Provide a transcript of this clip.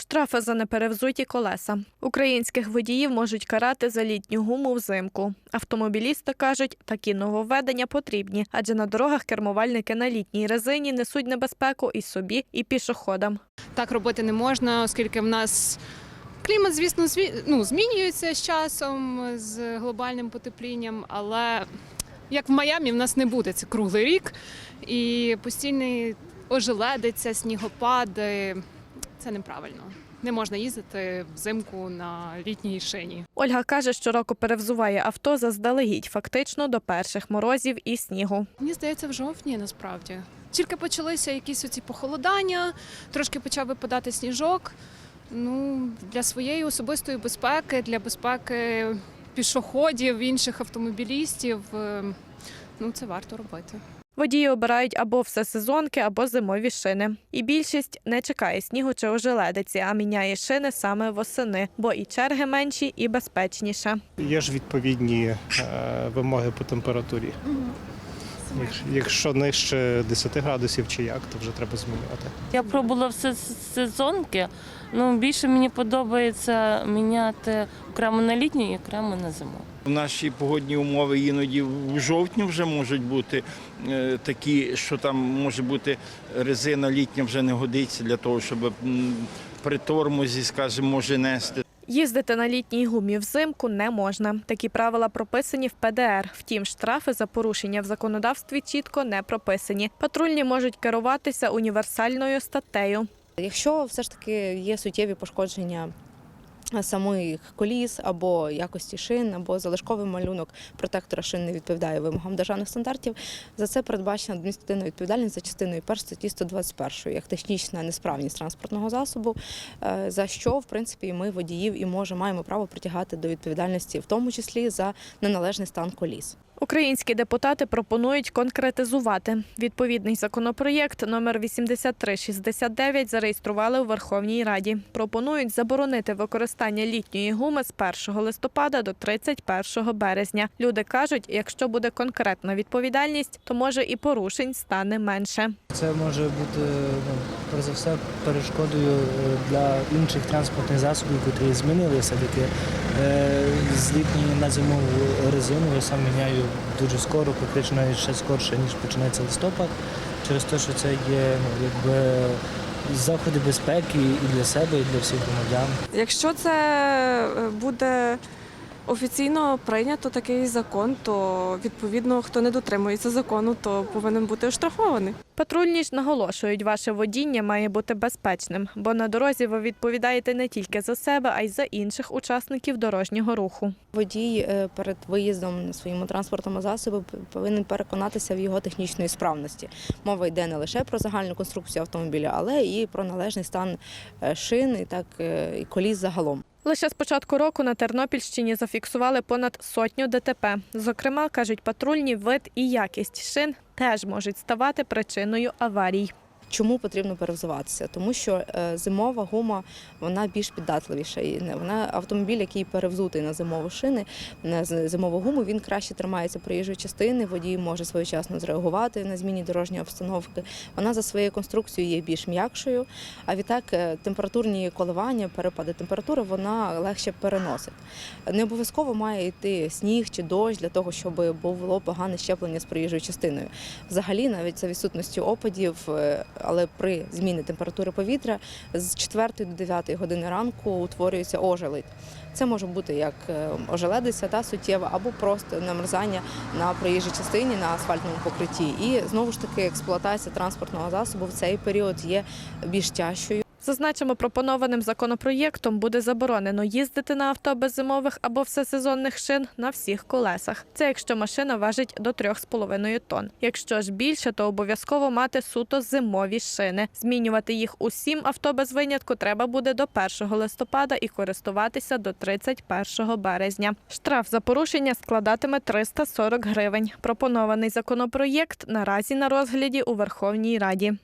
Штрафи за неперевзуті колеса. Українських водіїв можуть карати за літню гуму взимку. Автомобілісти кажуть, такі нововведення потрібні, адже на дорогах кермувальники на літній резині несуть небезпеку і собі, і пішоходам. Так робити не можна, оскільки в нас клімат, звісно, зві... ну, змінюється з часом, з глобальним потеплінням, але як в Майамі, в нас не буде це круглий рік. І постійний ожеледиця, снігопади це неправильно. Не можна їздити взимку на літній шині. Ольга каже, що року перевзуває авто заздалегідь, фактично до перших морозів і снігу. Мені здається, в жовтні насправді. Тільки почалися якісь оці похолодання, трошки почав випадати сніжок. Ну, для своєї особистої безпеки, для безпеки пішоходів, інших автомобілістів, е, ну це варто робити. Водії обирають або всесезонки, або зимові шини. І більшість не чекає снігу чи ожеледиці, а міняє шини саме восени, бо і черги менші, і безпечніше. Є ж відповідні е, вимоги по температурі. Якщо- Якщо нижче 10 градусів чи як, то вже треба змінювати. Я пробувала все сезонки. Ну більше мені подобається міняти окремо на літню і окремо на зиму. Наші погодні умови іноді в жовтні вже можуть бути е, такі, що там може бути резина літня вже не годиться для того, щоб при тормозі, скажімо, може нести. Їздити на літній гумі взимку не можна. Такі правила прописані в ПДР. Втім, штрафи за порушення в законодавстві чітко не прописані. Патрульні можуть керуватися універсальною статтею. Якщо все ж таки є суттєві пошкодження самих коліс або якості шин, або залишковий малюнок протектора шин не відповідає вимогам державних стандартів, за це передбачена адміністративна відповідальність за частиною 1 статті 121, як технічна несправність транспортного засобу, е, за що в принципі ми водіїв і може маємо право притягати до відповідальності, в тому числі за неналежний стан коліс. Українські депутати пропонують конкретизувати. Відповідний законопроєкт номер 8369 зареєстрували у Верховній Раді. Пропонують заборонити використання літньої гуми з 1 листопада до 31 березня. Люди кажуть, якщо буде конкретна відповідальність, то може і порушень стане менше. Це може бути ну, перш за все перешкодою е, для інших транспортних засобів, які змінили все-таки е, з літньої на зимову резину. Сам міняю дуже скоро, практично ще скорше, ніж починається листопад, через те, що це є ну, якби заходи безпеки і для себе, і для всіх громадян. Якщо це е, буде офіційно прийнято такий закон, то відповідно хто не дотримується закону, то повинен бути оштрафований. Патрульні ж наголошують, ваше водіння має бути безпечним, бо на дорозі ви відповідаєте не тільки за себе, а й за інших учасників дорожнього руху. Водій е, перед виїздом на своєму транспортному засобі повинен переконатися в його технічної справності. Мова йде не лише про загальну конструкцію автомобіля, але і про належний стан е, шин і так е, і коліс загалом. Лише з початку року на Тернопільщині зафіксували понад сотню ДТП. Зокрема, кажуть патрульні, вид і якість шин теж можуть ставати причиною аварій. Чому потрібно перевзуватися? Тому що е, зимова гума вона більш піддатливіша. І вона автомобіль, який перевзутий на зимову шини, на зимову гуму, він краще тримається проїжджої частини. Водій може своєчасно зреагувати на зміні дорожньої обстановки. Вона за своєю конструкцією є більш м'якшою. А відтак е, температурні коливання, перепади температури вона легше переносить. Не обов'язково має йти сніг чи дощ для того, щоб було погане щеплення з проїжджою частиною. Взагалі, навіть за відсутністю опадів, е, але при зміні температури повітря з 4 до 9 години ранку утворюється ожеледь. Це може бути як е, ожеледиця та суттєва, або просто намерзання на проїжджій частині на асфальтному покритті. І знову ж таки експлуатація транспортного засобу в цей період є більш тяжчою. Зазначимо, пропонованим законопроєктом буде заборонено їздити на авто без зимових або всесезонних шин на всіх колесах. Це якщо машина важить до 3,5 тонн. Якщо ж більше, то обов'язково мати суто зимові шини. Змінювати їх усім авто без винятку треба буде до 1 листопада і користуватися до 31 березня. Штраф за порушення складатиме 340 гривень. Пропонований законопроєкт наразі на розгляді у Верховній Раді.